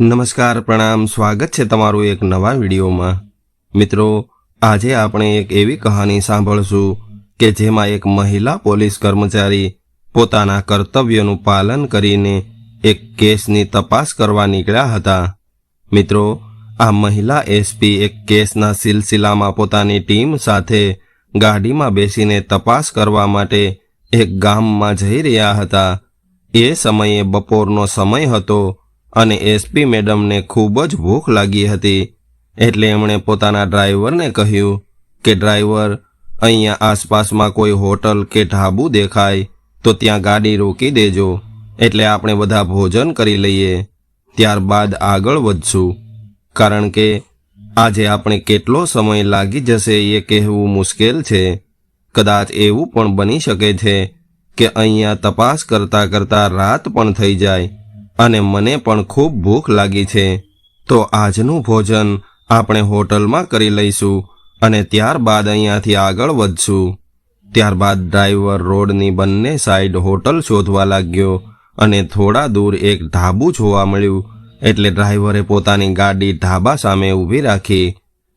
નમસ્કાર, પ્રણામ, સ્વાગત છે તમારું એક નવા વિડીયોમાં. મિત્રો, આજે આપણે એક એવી કહાની સાંભળશું કે જેમાં એક મહિલા પોલીસ કર્મચારી પોતાના કર્તવ્યનું પાલન કરીને એક કેસની તપાસ કરવા નીકળ્યા હતા. મિત્રો, આ મહિલા એસપી એક કેસના સિલસિલામાં પોતાની ટીમ સાથે ગાડીમાં બેસીને તપાસ કરવા માટે એક ગામમાં જઈ રહ્યા હતા. એ સમયે બપોરનો સમય હતો અને એસપી મેડમને ખૂબ જ ભૂખ લાગી હતી. એટલે એમણે પોતાના ડ્રાઈવરને કહ્યું કે, ડ્રાઈવર, અહીંયા આસપાસમાં કોઈ હોટલ કે ઢાબુ દેખાય, તો ત્યાં ગાડી રોકી દેજો. એટલે આપણે બધા ભોજન કરી લઈએ. ત્યારબાદ આગળ વધશું. કારણ કે આજે આપણે કેટલો સમય લાગી જશે એ કહેવું મુશ્કેલ છે. કદાચ એવું પણ બની શકે છે કે અહીંયા તપાસ કરતાં કરતાં રાત પણ થઈ જાય. અને મને પણ ખૂબ ભૂખ લાગી છે. તો આજનું ભોજન આપણે હોટલમાં કરી લઈશું અને ત્યારબાદ અહીંયાથી આગળ વધશું. ત્યારબાદ ડ્રાઈવર રોડની બંને સાઈડ હોટલ શોધવા લાગ્યો અને થોડા દૂર એક ઢાબુ જોવા મળ્યું એટલે ડ્રાઈવરે પોતાની ગાડી ઢાબા સામે ઊભી રાખી.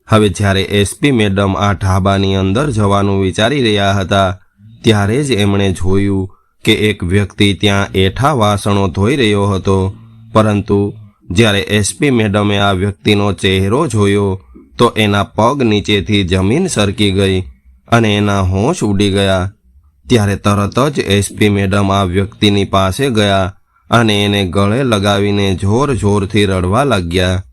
હવે જ્યારે એસપી મેડમ આ ઢાબાની અંદર જવાનું વિચારી રહ્યા હતા, ત્યારે જ એમણે જોયું કે એક વ્યક્તિ ત્યાં એઠા વાસણો ધોઈ રહ્યો હતો. પરંતુ જ્યારે એસપી મેડમે આ વ્યક્તિનો ચહેરો જોયો, તો એના પગ નીચેથી જમીન સરકી ગઈ અને એના હોશ ઉડી ગયા. ત્યારે તરત જ એસપી મેડમ આ વ્યક્તિની પાસે ગયા અને એને ગળે લગાવીને જોર જોરથી રડવા લાગ્યા.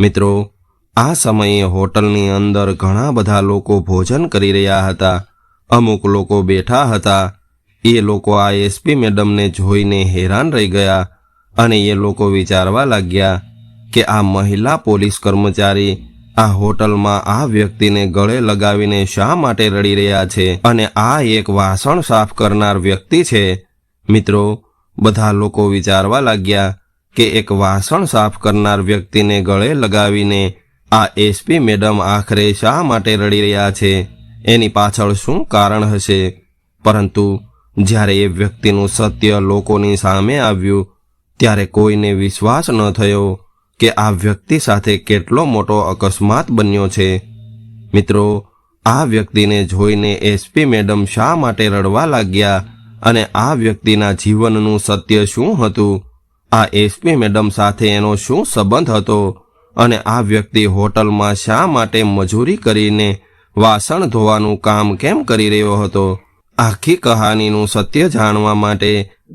મિત્રો, આ સમયે હોટલની અંદર ઘણા બધા લોકો ભોજન કરી રહ્યા હતા. અમુક લોકો બેઠા હતા. એ લોકો આ એસપી મેડમને જોઈને હેરાન રહી ગયા અને એ લોકો વિચારવા લાગ્યા કે આ મહિલા પોલીસ કર્મચારી આ હોટલમાં આ વ્યક્તિને ગળે લગાવીને શા માટે રડી રહ્યા છે? અને આ એક વાસણ સાફ કરનાર વ્યક્તિ છે? મિત્રો, બધા લોકો વિચારવા લાગ્યા કે એક વાસણ સાફ કરનાર વ્યક્તિને ગળે લગાવીને આ એસપી મેડમ આખરે શા માટે રડી રહ્યા છે? એની પાછળ શું કારણ હશે? પરંતુ જ્યારે એ વ્યક્તિનું સત્ય લોકોની સામે આવ્યું, ત્યારે કોઈને વિશ્વાસ ન થયો કે આ વ્યક્તિ સાથે કેટલો મોટો અકસ્માત બન્યો છે. મિત્રો, આ વ્યક્તિને જોઈને એસપી મેડમ શા માટે રડવા લાગ્યા અને આ વ્યક્તિના જીવનનું સત્ય શું હતું? આ એસપી મેડમ સાથે એનો શું સંબંધ હતો અને આ વ્યક્તિ હોટલમાં શા માટે મજૂરી કરીને વાસણ ધોવાનું કામ કેમ કરી રહ્યો હતો? આખી કહાનીનું સત્ય જાણવા માટે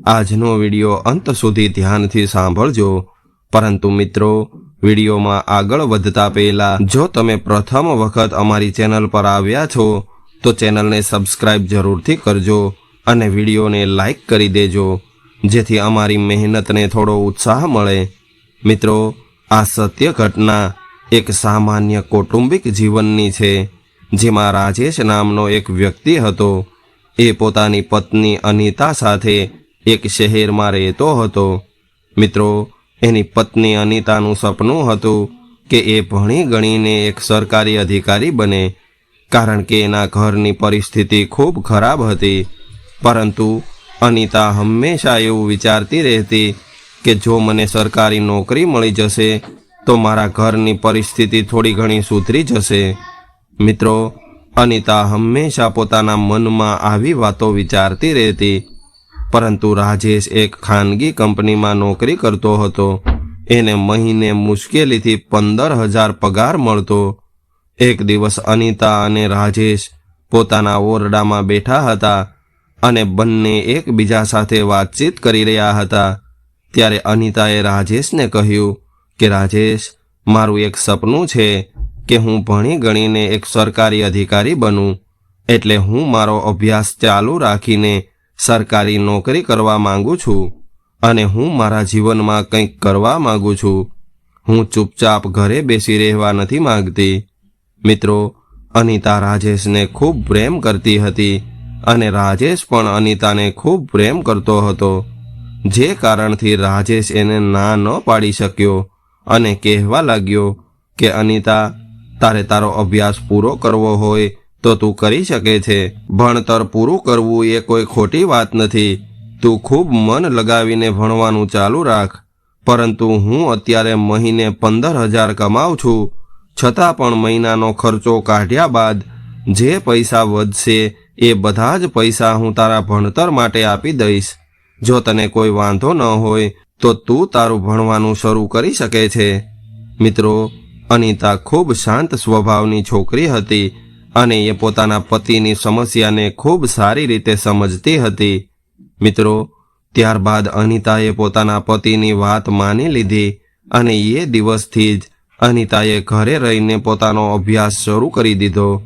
આજનો વીડિયો અંત સુધી ધ્યાનથી સાંભળજો. પરંતુ મિત્રો, વિડીયોમાં આગળ વધતા પહેલા, જો તમે પ્રથમ વખત અમારી ચેનલ પર આવ્યા છો, તો ચેનલને સબસ્ક્રાઇબ જરૂરથી કરજો અને વિડીયોને લાઈક કરી દેજો, જેથી અમારી મહેનતને થોડો ઉત્સાહ મળે. મિત્રો, આ સત્ય ઘટના એક સામાન્ય કૌટુંબિક જીવનની છે, જેમાં રાજેશ નામનો એક વ્યક્તિ હતો. એ પોતાની પત્ની અનિતા સાથે એક શહેરમાં રહેતો હતો. મિત્રો, એની પત્ની અનિતાનું સપનું હતું કે એ ભણી ગણીને એક સરકારી અધિકારી બને, કારણ કે એના ઘરની પરિસ્થિતિ ખૂબ ખરાબ હતી. પરંતુ અનિતા હંમેશા એવું વિચારતી રહેતી કે જો મને સરકારી નોકરી મળી જશે, તો મારા ઘરની પરિસ્થિતિ થોડી ઘણી સુધરી જશે. મિત્રો અનિતા હંમેશા પોતાના મનમાં આવી વાતો વિચારતી રહેતી. પરંતુ રાજેશ એક ખાનગી કંપનીમાં નોકરી કરતો હતો. એને મહિને મુશ્કેલીથી પંદર હજાર પગાર મળતો. એક દિવસ અનિતા અને રાજેશ પોતાના ઓરડામાં બેઠા હતા અને બંને એકબીજા સાથે વાતચીત કરી રહ્યા હતા. ત્યારે અનિતાએ રાજેશને કહ્યું કે, રાજેશ, મારું એક સપનું છે. કે હું ભણી ગણીને એક સરકારી અધિકારી બનું, એટલે હું મારો અભ્યાસ ચાલુ રાખીને સરકારી નોકરી કરવા માંગુ છું અને હું મારા જીવનમાં કંઈક કરવા માંગુ છું. હું ચૂપચાપ ઘરે બેસી રહેવા નથી માંગતી. મિત્રો, અનિતા રાજેશને ખૂબ પ્રેમ કરતી હતી અને રાજેશ પણ અનિતાને ખૂબ પ્રેમ કરતો હતો. જે કારણથી રાજેશ એને ના ન પાડી શક્યો અને કહેવા લાગ્યો કે અનિતા તારે તારો અભ્યાસ પૂરો કરવો હોય તો તું કરી શકે છે. ભણતર પૂરું કરવું એ કોઈ ખોટી વાત નથી. તું ખૂબ મન લગાવીને ભણવાનું ચાલુ રાખ. પરંતુ હું અત્યારે મહિને પંદર હજાર કમાઉં છું. છતાં પણ મહિનાનો ખર્ચો કાઢ્યા બાદ જે પૈસા વધશે એ બધા જ પૈસા હું તારા ભણતર માટે આપી દઈશ. જો તને કોઈ વાંધો ન હોય તો તું તારું ભણવાનું શરૂ કરી શકે છે. મિત્રો અનિતા ખૂબ શાંત સ્વભાવની છોકરી હતી અને એ પોતાના પતિની સમસ્યાને ખૂબ સારી રીતે સમજતી હતી. મિત્રો, ત્યારબાદ અનિતાએ પોતાના પતિની વાત માની લીધી અને એ દિવસથી જ અનિતાએ ઘરે રહીને પોતાનો અભ્યાસ શરૂ કરી દીધો.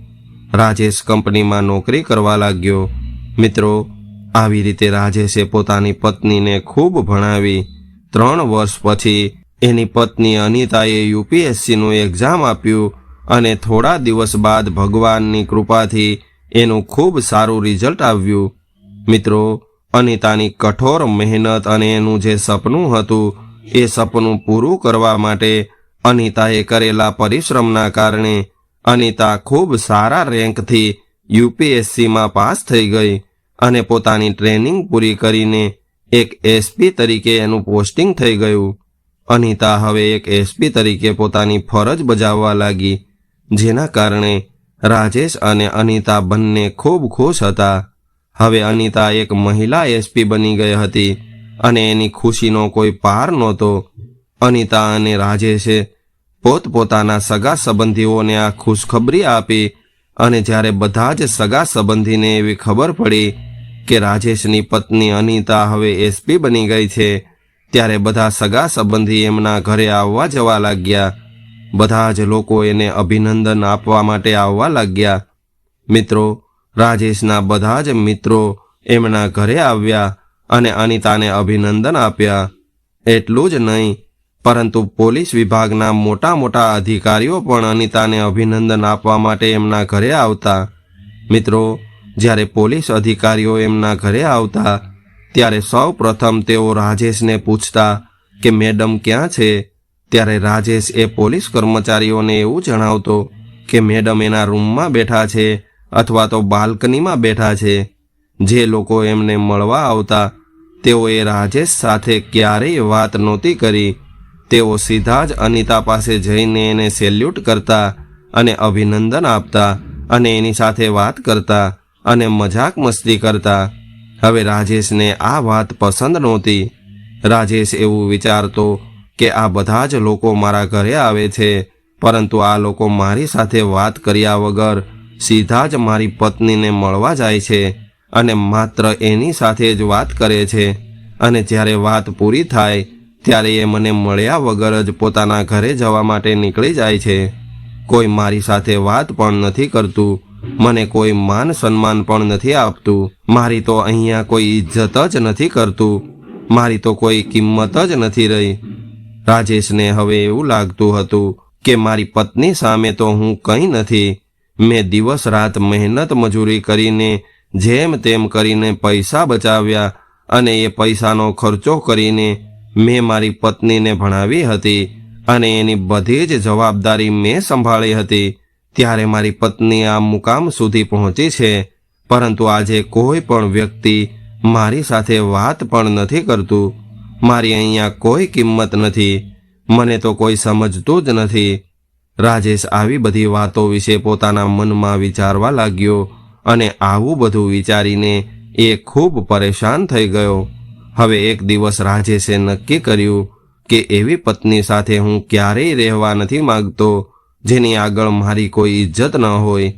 રાજેશ કંપનીમાં નોકરી કરવા લાગ્યો. મિત્રો, આવી રીતે રાજેશે પોતાની પત્નીને ખૂબ ભણાવી. ત્રણ વર્ષ પછી એની પત્ની અનિતાએ યુપીએસસીનું એક્ઝામ આપ્યું અને થોડા દિવસ બાદ ભગવાનની કૃપાથી એનું ખૂબ સારું રિઝલ્ટ આવ્યું. મિત્રો, અનિતાની કઠોર મહેનત અને એનું જે સપનું હતું, એ સપનું પૂરું કરવા માટે અનિતાએ કરેલા પરિશ્રમના કારણે અનિતા ખૂબ સારા રેન્કથી યુપીએસસીમાં પાસ થઈ ગઈ અને પોતાની ટ્રેનિંગ પૂરી કરીને એક એસપી તરીકે એનું પોસ્ટિંગ થઈ ગયું. અનિતા હવે એક એસપી તરીકે પોતાની ફરજ બજાવવા લાગી, જેના કારણે રાજેશ અને અનિતા બંને ખૂબ ખુશ હતા. હવે અનિતા એક મહિલા એસપી બની ગઈ હતી અને એની ખુશીનો કોઈ પાર નહોતો. અનિતા અને રાજેશે પોતપોતાના સગા સંબંધીઓને આ ખુશખબરી આપી અને જ્યારે બધા જ સગા સંબંધીને એવી ખબર પડી કે રાજેશની પત્ની અનિતા હવે એસપી બની ગઈ છે ત્યારે બધા સગા સંબંધી એમના ઘરે આવવા જવા લાગ્યા. બધા જ લોકો એને અભિનંદન આપવા માટે આવવા લાગ્યા. મિત્રો, રાજેશના બધા જ મિત્રો એમના ઘરે આવ્યા અને અનિતાને અભિનંદન આપ્યા. એટલું જ નહીં, પરંતુ પોલીસ વિભાગના મોટા મોટા અધિકારીઓ પણ અનિતાને અભિનંદન આપવા માટે એમના ઘરે આવતા. મિત્રો, જ્યારે પોલીસ અધિકારીઓ એમના ઘરે આવતા ત્યારે સૌ પ્રથમ તેઓ રાજેશને પૂછતા કે મેડમ ક્યાં છે? ત્યારે રાજેશ એ પોલીસ કર્મચારીઓને એવું જણાવતો કે મેડમ એના રૂમમાં બેઠા છે અથવા તો બાલ્કનીમાં બેઠા છે. જે લોકો એમને મળવા આવતા, તેઓએ રાજેશ સાથે ક્યારેય વાત નહોતી કરી. તેઓ સીધા જ અનિતા પાસે જઈને એને સેલ્યુટ કરતા અને અભિનંદન આપતા અને એની સાથે વાત કરતા અને મજાક મસ્તી કરતા. હવે રાજેશને આ વાત પસંદ નહોતી. રાજેશ એવું વિચારતો કે આ બધા જ લોકો મારા ઘરે આવે છે, પરંતુ આ લોકો મારી સાથે વાત કર્યા વગર સીધા જ મારી પત્નીને મળવા જાય છે અને માત્ર એની સાથે જ વાત કરે છે. અને જ્યારે વાત પૂરી થાય, ત્યારે એ મને મળ્યા વગર જ પોતાના ઘરે જવા માટે નીકળી જાય છે. કોઈ મારી સાથે વાત પણ નથી કરતું મને કોઈ માન સન્માન પણ નથી આપતું. મારી તો અહીંયા કોઈ ઇજ્જત જ નથી કરતું. મારી તો કોઈ કિંમત જ નથી રહી. રાજેશને હવે એવું લાગતું હતું કે મારી પત્ની સામે તો હું કંઈ નથી. મેં દિવસ રાત મહેનત મજૂરી કરીને જેમ તેમ કરીને પૈસા બચાવ્યા અને એ પૈસાનો ખર્ચો કરીને મેં મારી પત્નીને ભણાવી હતી અને એની બધી જ જવાબદારી મેં સંભાળી હતી. ત્યારે મારી પત્ની આ મુકામ સુધી પહોંચી છે. પરંતુ આજે કોઈ પણ વ્યક્તિ મારી સાથે વાત પણ નથી કરતું. મારી અહીંયા કોઈ કિંમત નથી. મને તો કોઈ સમજતું જ નથી. રાજેશ આવી બધી વાતો વિશે પોતાના મનમાં વિચારવા લાગ્યો અને આવું બધું વિચારીને એ ખૂબ પરેશાન થઈ ગયો. હવે એક દિવસ રાજેશે નક્કી કર્યું કે એવી પત્ની સાથે હું ક્યારેય રહેવા નથી માંગતો. જેની આગળ મારી કોઈ ઇજ્જત ન હોય.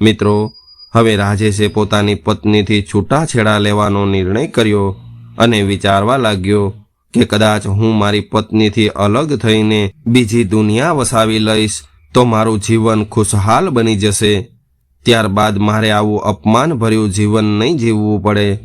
મિત્રો, હવે રાજેશે પોતાની પત્નીથી છૂટાછેડા લેવાનો નિર્ણય કર્યો અને વિચારવા લાગ્યો કે કદાચ હું મારી પત્નીથી અલગ થઈને બીજી દુનિયા વસાવી લઈશ તો મારું જીવન ખુશહાલ બની જશે. ત્યારબાદ મારે આવું અપમાનભર્યું જીવન નહીં જીવવું પડે.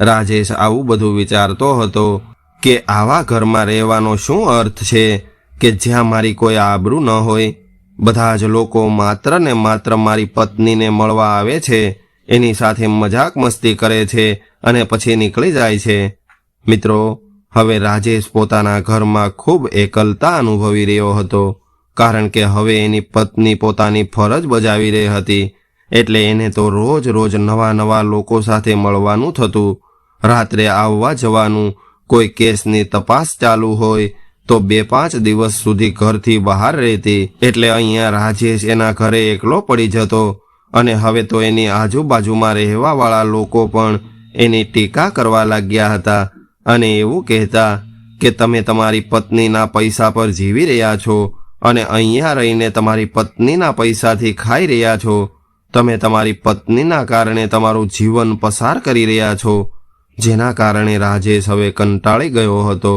રાજેશ આવું બધું વિચારતો હતો કે આવા ઘરમાં રહેવાનો શું અર્થ છે કે જ્યાં મારી કોઈ આબરૂ ન હોય? બધા જ લોકો માત્ર ને માત્ર મારી પત્નીને મળવા આવે છે, એની સાથે મજાક મસ્તી કરે છે અને પછી નીકળી જાય છે. મિત્રો, હવે રાજેશ પોતાના ઘરમાં ખૂબ એકલતા અનુભવી રહ્યો હતો, કારણ કે હવે એની પત્ની પોતાની ફરજ બજાવી રહી હતી, એટલે એને તો રોજ રોજ નવા નવા લોકો સાથે મળવાનું થતું, રાત્રે આવવા જવાનું, કોઈ કેસની તપાસ ચાલુ હોય તો બે પાંચ દિવસ સુધી ઘરથી બહાર રહેતી, એટલે અહીંયા રાજેશ એના ઘરે એકલો પડી જતો અને હવે તો એની આજુબાજુમાં રહેવાવાળા લોકો પણ એની ટીકા કરવા લાગ્યા હતા અને એવું કહેતા કે તમે તમારી પત્નીના પૈસા પર જીવી રહ્યા છો અને અહીંયા રહીને તમારી પત્નીના પૈસાથી ખાઈ રહ્યા છો. તમે તમારી પત્નીના કારણે તમારું જીવન પસાર કરી રહ્યા છો, જેના કારણે રાજેશ હવે કંટાળી ગયો હતો.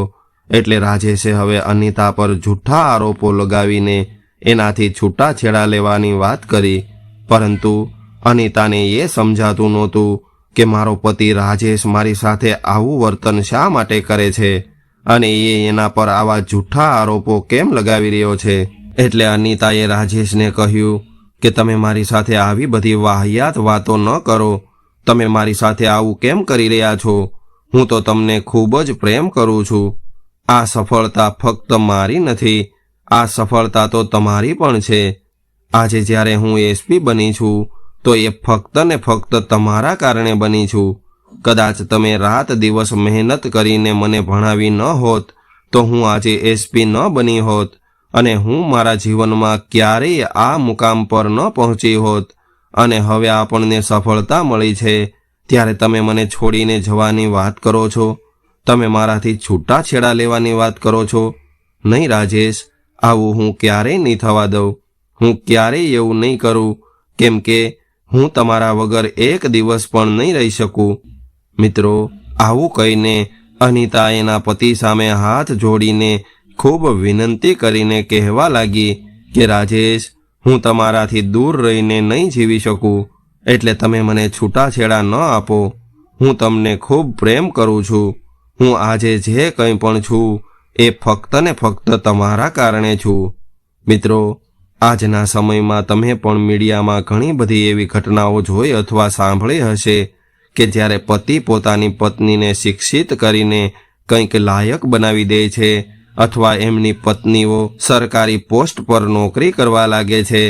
એટલે રાજેશે હવે અનિતા પર જૂઠા આરોપો લગાવીને એનાથી છૂટાછેડા લેવાની વાત કરી. પરંતુ અનિતાને એ સમજાતું નહોતું કે મારો પતિ રાજેશ મારી સાથે આવું વર્તન શા માટે કરે છે અને એ એના પર આવા જૂઠા આરોપો કેમ લગાવી રહ્યો છે? એટલે અનિતાએ રાજેશને કહ્યું કે તમે મારી સાથે આવી બધી વાહિયાત વાતો ન કરો. તમે મારી સાથે આવું કેમ કરી રહ્યા છો? હું તો તમને ખૂબ જ પ્રેમ કરું છું. આ સફળતા ફક્ત મારી નથી, આ સફળતા તો તમારી પણ છે. આજે જ્યારે હું એસપી બની છું, તો એ ફક્ત ને ફક્ત તમારા કારણે બની છું. કદાચ તમે રાત દિવસ મહેનત કરીને મને ભણાવી ન હોત, તો હું આજે એસપી ન બની હોત અને હું મારા જીવનમાં ક્યારેય આ મુકામ પર ન પહોંચી હોત અને હવે આપણને સફળતા મળી છે. ત્યારે તમે મને છોડીને જવાની વાત કરો છો? તમે મારાથી છૂટાછેડા લેવાની વાત કરો છો? નહીં, રાજેશ, આવું હું ક્યારેય નહીં થવા દઉં. હું ક્યારેય એવું નહીં કરું, કેમ કે હું તમારા વગર એક દિવસ પણ નહીં રહી શકું. મિત્રો, આવું કહીને અનિતા એના પતિ સામે હાથ જોડીને ખૂબ વિનંતી કરીને કહેવા લાગી કે, રાજેશ, હું તમારાથી દૂર રહીને નહીં જીવી શકું, એટલે તમે મને છૂટાછેડા ન આપો. હું તમને ખૂબ પ્રેમ કરું છું. હું આજે જે કંઈ પણ છું, એ ફક્ત ને ફક્ત તમારા કારણે છું. મિત્રો, આજના સમયમાં તમે પણ મીડિયામાં ઘણી બધી એવી ઘટનાઓ જોઈ અથવા સાંભળી હશે કે જ્યારે પતિ પોતાની પત્નીને શિક્ષિત કરીને કંઈક લાયક બનાવી દે છે અથવા એમની પત્નીઓ સરકારી પોસ્ટ પર નોકરી કરવા લાગે છે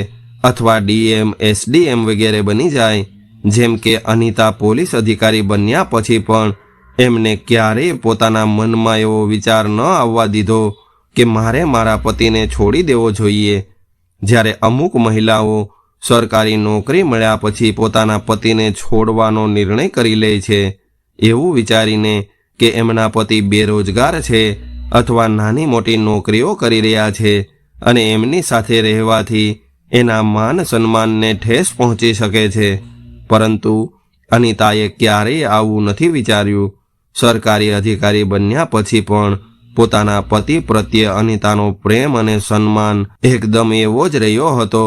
અથવા ડીએમ એસડીએમ વગેરે બની જાય, જેમ કે અનિતા પોલીસ અધિકારી બન્યા પછી પણ એમને ક્યારેય પોતાના મનમાં એવો વિચાર ન આવવા દીધો કે મારે મારા પતિને છોડી દેવો જોઈએ. જ્યારે અમુક મહિલાઓ સરકારી નોકરી મળ્યા પછી પોતાના પતિને છોડવાનો નિર્ણય કરી લે છે, એવું વિચારીને કે એમના પતિ બેરોજગાર છે અથવા નાની મોટી નોકરીઓ કરી રહ્યા છે અને એમની સાથે રહેવાથી એના માન સન્માનને ઠેસ પહોંચી શકે છે. પરંતુ અનિતાએ ક્યારેય આવું નથી વિચાર્યું. સરકારી અધિકારી બન્યા પછી પણ પોતાના પતિ પ્રત્યે અનિતાનો પ્રેમ અને સન્માન એકદમ એવો જ રહ્યો હતો.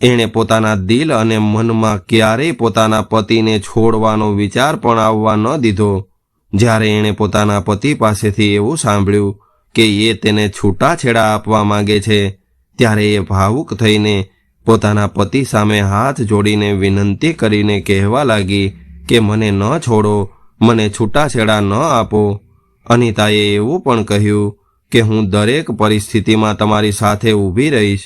એણે પોતાના દિલ અને મનમાં ક્યારેય પોતાના પતિને છોડવાનો વિચાર પણ આવવા ન દીધો. જ્યારે એણે પોતાના પતિ પાસેથી એવું સાંભળ્યું કે એ તેને છૂટાછેડા આપવા માંગે છે, ત્યારે એ ભાવુક થઈને પોતાના પતિ સામે હાથ જોડીને વિનંતી કરીને કહેવા લાગી કે, મને ન છોડો મને છૂટાછેડા ન આપો. અનિતાએ એવું પણ કહ્યું કે, હું દરેક પરિસ્થિતિમાં તમારી સાથે ઊભી રહીશ.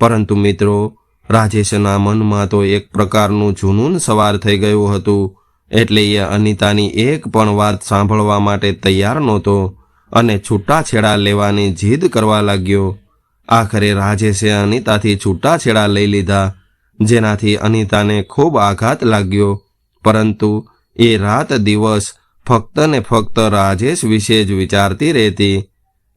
પરંતુ મિત્રો, રાજેશના મનમાં તો એક પ્રકારનું જુનૂન સવાર થઈ ગયું હતું. એટલે એ અનિતાની એક પણ વાત સાંભળવા માટે તૈયાર નહોતો અને છૂટાછેડા લેવાની જીદ કરવા લાગ્યો. આખરે રાજેશે અનિતાથી છૂટાછેડા લઈ લીધા, જેનાથી અનિતાને ખૂબ આઘાત લાગ્યો. પરંતુ એ રાત દિવસ ફક્ત ને ફક્ત રાજેશ વિશે જ વિચારતી રહેતી.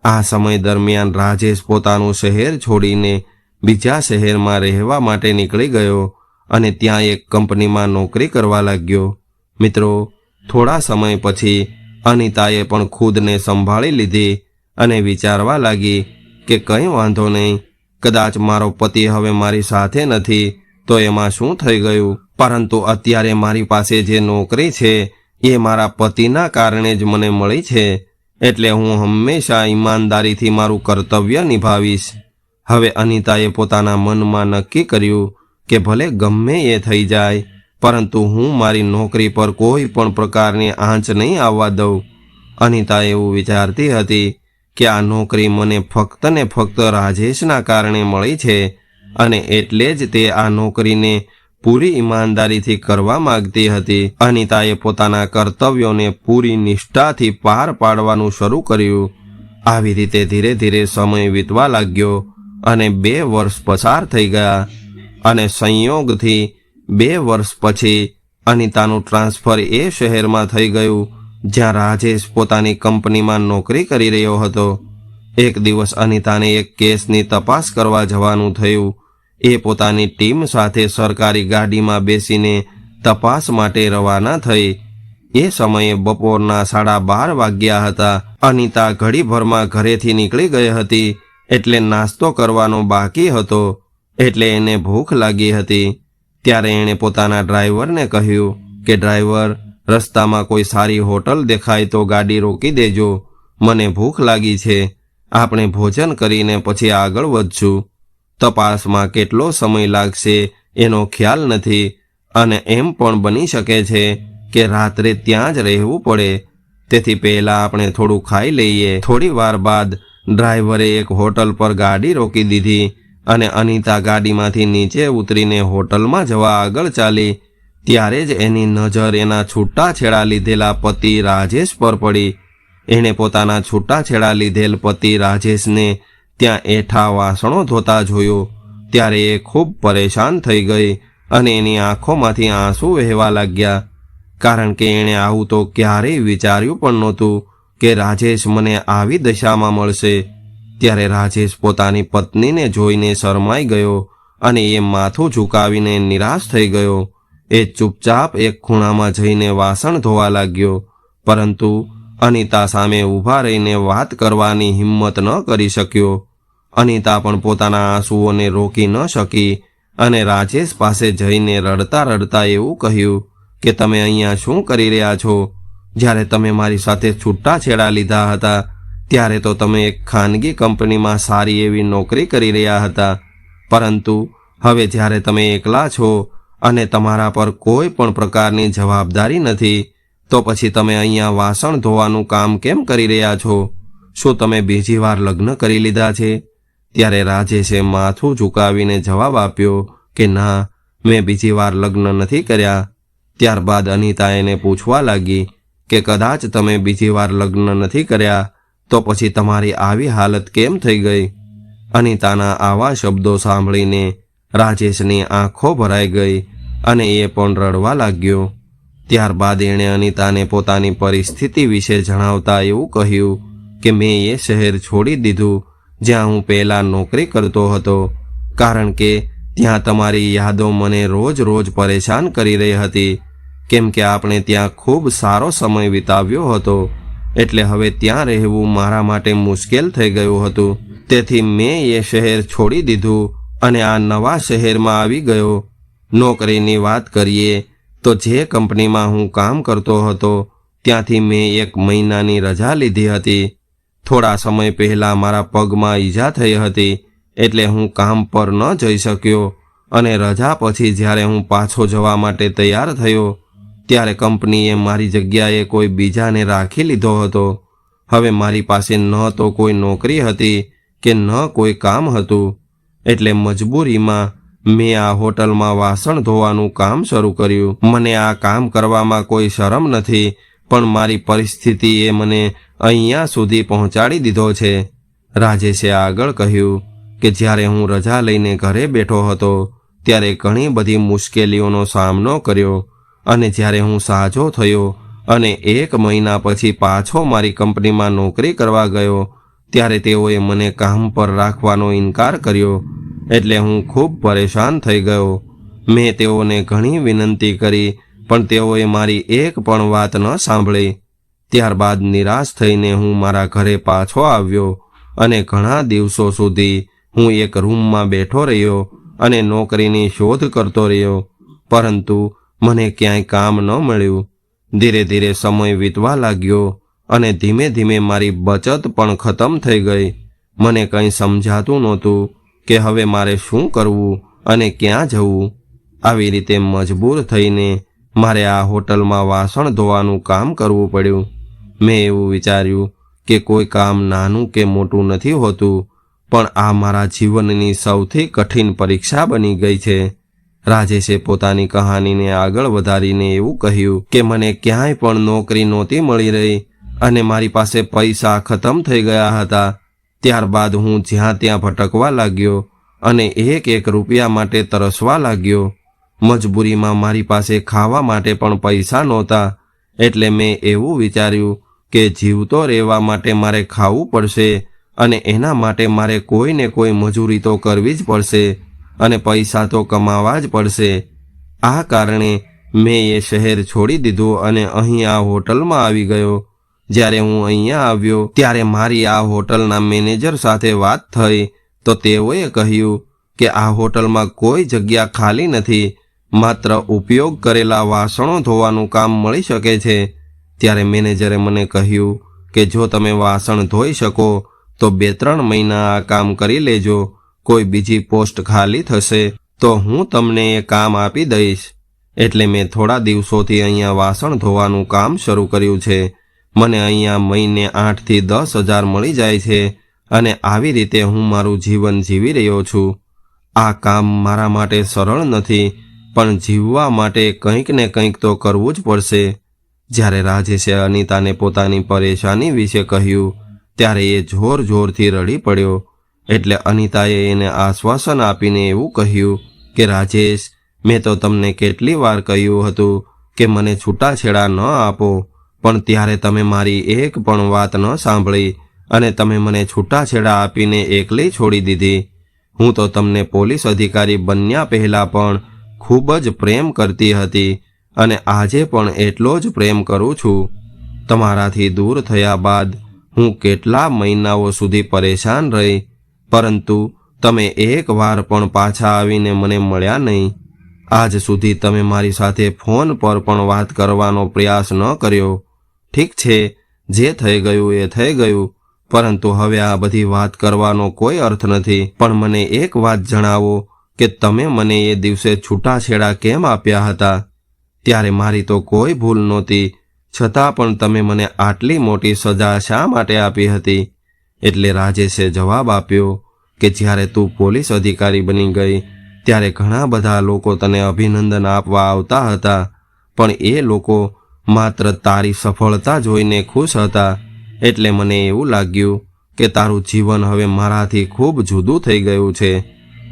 આ સમય દરમિયાન રાજેશ પોતાનું શહેર છોડીને બીજા શહેરમાં રહેવા માટે નીકળી ગયો અને ત્યાં એક કંપનીમાં નોકરી કરવા લાગ્યો. મિત્રો, થોડા સમય પછી અનિતાએ પણ ખુદને સંભાળી લીધી અને વિચારવા લાગી કે કંઈ વાંધો નહીં, કદાચ મારો પતિ હવે મારી સાથે નથી, તો એમાં શું થઈ ગયું? પરંતુ અત્યારે મારી પાસે જે નોકરી છે, એ મારા પતિના કારણે જ મને મળી છે, એટલે હું હંમેશા ઈમાનદારીથી મારું કર્તવ્ય નિભાવીશ. હવે અનિતાએ પોતાના મનમાં નક્કી કર્યું કે ભલે ગમે એ થઈ જાય, પરંતુ હું મારી નોકરી પર કોઈ પણ પ્રકારની આંચ નહીં આવવા દઉં. અનિતા એવું વિચારતી હતી કે આ નોકરી મને ફક્ત ને ફક્ત રાજેશના કારણે મળી છે, અને એટલે જ તે આ નોકરીને પૂરી ઈમાનદારીથી કરવા માંગતી હતી. અનિતાએ પોતાના કર્તવ્યોને પૂરી નિષ્ઠાથી પાર પાડવાનું શરૂ કર્યું. આવી રીતે ધીરે ધીરે સમય વીતવા લાગ્યો અને બે વર્ષ પસાર થઈ ગયા અને સંયોગથી બે વર્ષ પછી અનિતાનું ટ્રાન્સફર એ શહેરમાં થઈ ગયું, જ્યાં રાજેશ પોતાની કંપનીમાં નોકરી કરી રહ્યો હતો. એક દિવસ અનિતાને એક કેસની તપાસ કરવા જવાનું થયું. એ પોતાની ટીમ સાથે સરકારી ગાડીમાં બેસીને તપાસ માટે રવાના થઈ. એ સમયે બપોરના સાડા બાર વાગ્યા હતા. અનિતા ઘડીભરમાં ઘરેથી નીકળી ગઈ હતી એટલે નાસ્તો કરવાનો બાકી હતો. એટલે એને ભૂખ લાગી હતી. ત્યારે એણે પોતાના ડ્રાઈવરને કહ્યું કે, ડ્રાઈવર, રસ્તામાં કોઈ સારી હોટલ દેખાય તો ગાડી રોકી દેજો. મને ભૂખ લાગી છે. આપણે ભોજન કરીને પછી આગળ વધશું. તપાસમાં કેટલો સમય લાગશે એનો ખ્યાલ નથી અને એમ પણ બની શકે છે કે રાત્રે ત્યાં જ રહેવું પડે. તેથી પહેલાં આપણે થોડું ખાઈ લઈએ. થોડી વાર બાદ ડ્રાઈવરે એક હોટલ પર ગાડી રોકી દીધી અને અનિતા ગાડીમાંથી નીચે ઉતરીને હોટલમાં જવા આગળ ચાલી. ત્યારે જ એની નજર એના છૂટાછેડા લીધેલા પતિ રાજેશ પર પડી. એણે પોતાના છૂટાછેડા લીધેલ પતિ રાજેશને ત્યાં એઠા વાસણો ધોતા જોયો. ત્યારે એ ખૂબ પરેશાન થઈ ગઈ અને એની આંખોમાંથી આંસુ વહેવા લાગ્યા. કારણ કે એણે આવું તો ક્યારેય વિચાર્યું પણ નહોતું કે રાજેશ મને આવી દશામાં મળશે. ત્યારે રાજેશ પોતાની પત્નીને જોઈને શરમાઈ ગયો અને એ માથું ઝુકાવીને નિરાશ થઈ ગયો. એ ચૂપચાપ એક ખૂણામાં જઈને વાસણ ધોવા લાગ્યો. પરંતુ અનિતા સામે ઊભા રહીને વાત કરવાની હિંમત ન કરી શક્યો. અનિતા પણ પોતાના આંસુઓને રોકી ન શકી અને રાજેશ પાસે જઈને રડતા રડતા એવું કહ્યું કે, તમે અહીંયા શું કરી રહ્યા છો? જ્યારે તમે મારી સાથે છૂટાછેડા લીધા હતા, ત્યારે તો તમે એક ખાનગી કંપનીમાં સારી એવી નોકરી કરી રહ્યા હતા. પરંતુ હવે જ્યારે તમે એકલા છો અને તમારા પર કોઈ પણ પ્રકારની જવાબદારી નથી તો પછી તમે અહીંયા વાસણ ધોવાનું કામ કેમ કરી રહ્યા છો? શું તમે બીજી વાર લગ્ન કરી લીધા છે? ત્યારે રાજેશે માથું ઝુકાવીને જવાબ આપ્યો કે ના, મેં બીજી વાર લગ્ન નથી કર્યા. ત્યારબાદ અનિતા એને પૂછવા લાગી કે કદાચ તમે બીજી વાર લગ્ન નથી કર્યા, તો પછી તમારી આવી હાલત કેમ થઈ ગઈ? અનિતાના આવા શબ્દો સાંભળીને રાજેશની આંખો ભરાઈ ગઈ અને એ પણ રડવા લાગ્યો. ત્યારબાદ એણે અનિતાને પોતાની પરિસ્થિતિ વિશે જણાવતા એવું કહ્યું કે મેં એ શહેર છોડી દીધું, જ્યાં હું પહેલાં નોકરી કરતો હતો, કારણ કે ત્યાં તમારી યાદો મને રોજ રોજ પરેશાન કરી રહી હતી, કેમ કે આપણે ત્યાં ખૂબ સારો સમય વિતાવ્યો હતો, એટલે હવે ત્યાં રહેવું મારા માટે મુશ્કેલ થઈ ગયું હતું. તેથી મેં એ શહેર છોડી દીધું અને આ નવા શહેરમાં આવી ગયો. નોકરીની વાત કરીએ તો જે કંપનીમાં હું કામ કરતો હતો, ત્યાંથી મેં એક મહિનાની રજા લીધી હતી. થોડા સમય પહેલાં મારા પગમાં ઈજા થઈ હતી, એટલે હું કામ પર ન જઈ શક્યો અને રજા પછી જ્યારે હું પાછો જવા માટે તૈયાર થયો, ત્યારે કંપનીએ મારી જગ્યાએ કોઈ બીજાને રાખી લીધો હતો. હવે મારી પાસે ન તો કોઈ નોકરી હતી કે ન કોઈ કામ હતું, એટલે મજબૂરીમાં મેં આ હોટલમાં વાસણ ધોવાનું કામ શરૂ કર્યું. મને આ કામ કરવામાં કોઈ શરમ નથી, પણ મારી પરિસ્થિતિએ મને અહીંયા સુધી પહોંચાડી દીધો છે. રાજેશે આગળ કહ્યું કે જ્યારે હું રજા લઈને ઘરે બેઠો હતો, ત્યારે ઘણી બધી મુશ્કેલીઓનો સામનો કર્યો અને જ્યારે હું સાજો થયો અને એક મહિના પછી પાછો મારી કંપનીમાં નોકરી કરવા ગયો, ત્યારે તેઓએ મને કામ પર રાખવાનો ઇનકાર કર્યો. એટલે હું ખૂબ પરેશાન થઈ ગયો. મેં તેઓને ઘણી વિનંતી કરી, પણ તેઓએ મારી એક પણ વાત ન સાંભળી. ત્યારબાદ નિરાશ થઈને હું મારા ઘરે પાછો આવ્યો અને ઘણા દિવસો સુધી હું એક રૂમમાં બેઠો રહ્યો અને નોકરીની શોધ કરતો રહ્યો. પરંતુ મને ક્યાંય કામ ન મળ્યું. ધીરે ધીરે સમય વીતવા લાગ્યો અને ધીમે ધીમે મારી બચત પણ ખતમ થઈ ગઈ. મને કંઈ સમજાતું નહોતું કે હવે મારે શું કરવું અને ક્યાં જવું? આવી રીતે મજબૂર થઈને મારે આ હોટલમાં વાસણ ધોવાનું કામ કરવું પડ્યું. મેં એવું વિચાર્યું કે કોઈ કામ નાનું કે મોટું નથી હોતું, પણ આ મારા જીવનની સૌથી કઠિન પરીક્ષા બની ગઈ છે. રાજેશે પોતાની કહાનીને આગળ વધારીને એવું કહ્યું કે મને ક્યાંય પણ નોકરી નહોતી મળી રહી અને મારી પાસે પૈસા ખતમ થઈ ગયા હતા. ત્યારબાદ હું જ્યાં ત્યાં ભટકવા લાગ્યો અને એક એક રૂપિયા માટે તરસવા લાગ્યો. મજબૂરીમાં મારી પાસે ખાવા માટે પણ પૈસા નહોતા, એટલે મેં એવું વિચાર્યું કે જીવતો રહેવા માટે મારે ખાવું પડશે અને એના માટે મારે કોઈને કોઈ મજૂરી તો કરવી જ પડશે અને પૈસા તો કમાવા જ પડશે. આ કારણે મેં એ શહેર છોડી દીધું અને અહીં આ હોટલમાં આવી ગયો. જ્યારે હું અહીંયા આવ્યો, ત્યારે મારી આ હોટલના મેનેજર સાથે વાત થઈ, તો તેઓએ કહ્યું કે આ હોટલમાં કોઈ જગ્યા ખાલી નથી, માત્ર ઉપયોગ કરેલા વાસણો ધોવાનું કામ મળી શકે છે. ત્યારે મેનેજરે મને કહ્યું કે જો તમે વાસણ ધોઈ શકો, તો બે ત્રણ મહિના આ કામ કરી લેજો, કોઈ બીજી પોસ્ટ ખાલી થશે, તો હું તમને એ કામ આપી દઈશ. એટલે મેં થોડા દિવસોથી અહીંયા વાસણ ધોવાનું કામ શરૂ કર્યું છે. મને અહીંયા મહિને આઠથી દસ હજાર મળી જાય છે અને આવી રીતે હું મારું જીવન જીવી રહ્યો છું. આ કામ મારા માટે સરળ નથી, પણ જીવવા માટે કંઈક ને કંઈક તો કરવું જ પડશે. જ્યારે રાજેશે અનિતાને પોતાની પરેશાની વિશે કહ્યું, ત્યારે એ જોર જોરથી રડી પડ્યો. એટલે અનિતાએ એને આશ્વાસન આપીને એવું કહ્યું કે, રાજેશ, મેં તો તમને કેટલી વાર કહ્યું હતું કે મને છૂટાછેડા ન આપો. પણ ત્યારે તમે મારી એક પણ વાત ન સાંભળી અને તમે મને છૂટાછેડા આપીને એકલી છોડી દીધી. હું તો તમને પોલીસ અધિકારી બન્યા પહેલાં પણ ખૂબ જ પ્રેમ કરતી હતી અને આજે પણ એટલો જ પ્રેમ કરું છું. તમારાથી દૂર થયા બાદ હું કેટલા મહિનાઓ સુધી પરેશાન રહી, પરંતુ તમે એક વાર પણ પાછા આવીને મને મળ્યા નહીં. આજ સુધી તમે મારી સાથે ફોન પર પણ વાત કરવાનો પ્રયાસ ન કર્યો. ઠીક છે, જે થઈ ગયું એ થઈ ગયું, પરંતુ હવે આ બધી વાત કરવાનો કોઈ અર્થ નથી. પણ મને એક વાત જણાવો કે તમે મને એ દિવસે છૂટાછેડા કેમ આપ્યા હતા? ત્યારે મારી તો કોઈ ભૂલ નહોતી. છતાં પણ તમે મને આટલી મોટી સજા શા માટે આપી હતી? એટલે રાજેશે જવાબ આપ્યો કે જ્યારે તું પોલીસ અધિકારી બની ગઈ, ત્યારે ઘણા બધા લોકો તને અભિનંદન આપવા આવતા હતા. પણ એ લોકો માત્ર તારી સફળતા જોઈને ખુશ હતા. એટલે મને એવું લાગ્યું કે તારું જીવન હવે મારાથી ખૂબ જુદું થઈ ગયું છે.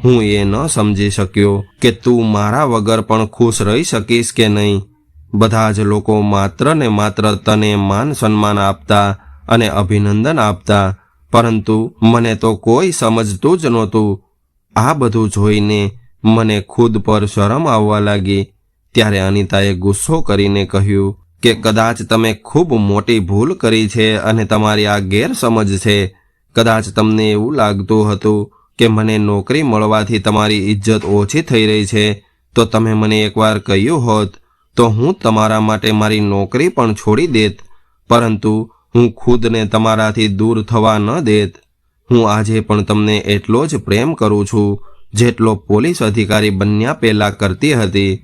હું એ ન સમજી શક્યો કે તું મારા વગર પણ ખુશ રહી શકીશ કે નહીં. બધા જ લોકો માત્ર ને માત્ર તને માન સન્માન આપતા અને અભિનંદન આપતા, પરંતુ મને તો કોઈ સમજતું જ નહોતું. આ બધું જોઈને મને ખુદ પર શરમ આવવા લાગી. ત્યારે અનિતાએ ગુસ્સો કરીને કહ્યું કે કદાચ તમે ખૂબ મોટી ભૂલ કરી છે અને તમારી આ ગેરસમજ છે. કદાચ તમને એવું લાગતું હતું કે મને નોકરી મળવાથી તમારી ઇજ્જત ઓછી થઈ રહી છે, તો તમે મને એકવાર કહ્યું હોત, તો હું તમારા માટે મારી નોકરી પણ છોડી દેત, પરંતુ હું ખુદને તમારાથી દૂર થવા ન દેત. હું આજે પણ તમને એટલો જ પ્રેમ કરું છું, જેટલો પોલીસ અધિકારી બન્યા પહેલાં કરતી હતી.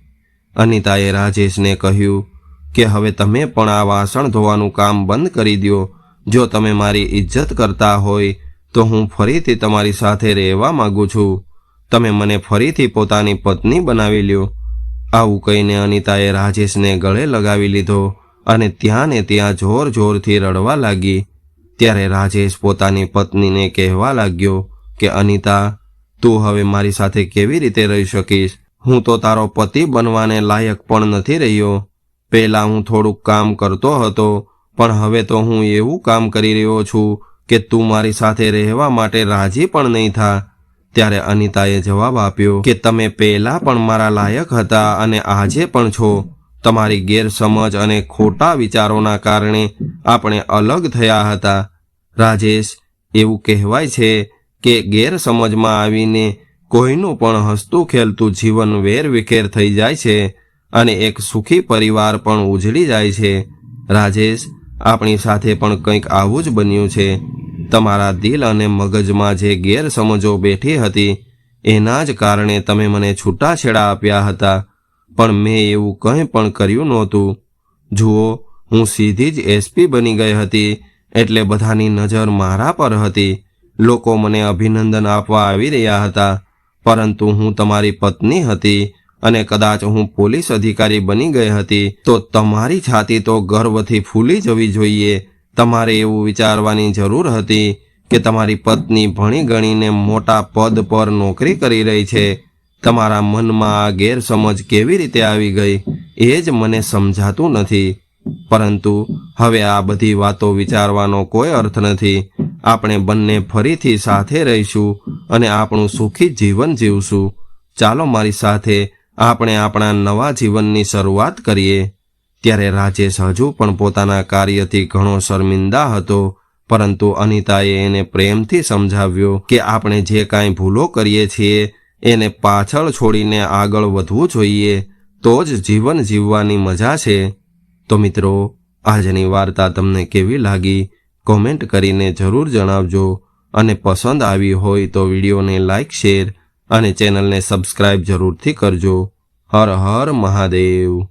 અનિતાએ રાજેશને કહ્યું કે હવે તમે પણ આ વાસણ ધોવાનું કામ બંધ કરી દો જો તમે મારી ઇજ્જત કરતા હોય, તો હું ફરીથી તમારી સાથે રહેવા માંગુ છું. તમે મને ફરીથી પોતાની પત્ની બનાવી લ્યો. આવું કહીને અનિતાએ રાજેશને ગળે લગાવી લીધો અને ત્યાં ને ત્યાં જોર જોરથી રડવા લાગી. ત્યારે રાજેશ પોતાની પત્નીને કહેવા લાગ્યો કે, અનિતા, તું હવે મારી સાથે કેવી રીતે રહી શકીશ? હું તો તારો પતિ બનવાને લાયક પણ નથી રહ્યો. પહેલાં હું થોડુંક કામ કરતો હતો, પણ હવે તો હું એવું કામ કરી રહ્યો છું કે તું મારી સાથે રહેવા માટે રાજી પણ નહીં થા. ત્યારે અનિતાએ જવાબ આપ્યો કે તમે પહેલાં પણ મારા લાયક હતા અને આજે પણ છો. તમારી ગેરસમજ અને ખોટા વિચારોના કારણે આપણે અલગ થયા હતા. રાજેશ, એવું કહેવાય છે કે ગેરસમજમાં આવીને કોઈનું પણ હસતું ખેલતું જીવન વેરવિખેર થઈ જાય છે. અને એક સુખી પરિવાર પણ ઉજળી જાય છે. રાજેશ, આપણી સાથે પણ કંઈક આવું જ બન્યું છે. તમારા દિલ અને મગજમાં જે ગેરસમજો બેઠી હતી, એના જ કારણે તમે મને છૂટાછેડા આપ્યા હતા. પણ મેં એવું કંઈ પણ કર્યું નહોતું. જુઓ, હું સીધી જ એસપી બની ગઈ હતી, એટલે બધાની નજર મારા પર હતી. લોકો મને અભિનંદન આપવા આવી રહ્યા હતા, પરંતુ હું તમારી પત્ની હતી. અને કદાચ હું પોલીસ અધિકારી બની ગઈ હતી, તો તમારી છાતી તો ગર્વથી ફૂલી જવી જોઈએ. તમારે એવું વિચારવાની જરૂર હતી કે તમારી પત્ની ભણી ગણીને મોટા પદ પર નોકરી કરી રહી છે. તમારા મનમાં આ ગેરસમજ કેવી રીતે આવી ગઈ, એ જ મને સમજાતું નથી. પરંતુ હવે આ બધી વાતો વિચારવાનો કોઈ અર્થ નથી. આપણે બંને ફરીથી સાથે રહીશું અને આપણું સુખી જીવન જીવશું. ચાલો મારી સાથે આપણે આપણા નવા જીવનની શરૂઆત કરીએ. ત્યારે રાજેશ હજુ પણ પોતાના કાર્યથી ઘણો શર્મિંદા હતો, પરંતુ અનિતાએ એને પ્રેમથી સમજાવ્યો કે આપણે જે કાંઈ ભૂલો કરીએ છીએ, એને પાછળ છોડીને આગળ વધવું જોઈએ, તો જ જીવન જીવવાની મજા છે. તો મિત્રો, આજની વાર્તા તમને કેવી લાગી? કોમેન્ટ કરીને જરૂર જણાવજો, અને પસંદ આવી હોય તો વિડીયોને લાઇક શેર અને ચેનલને સબસ્ક્રાઇબ જરૂરથી કરજો. હર હર મહાદેવ.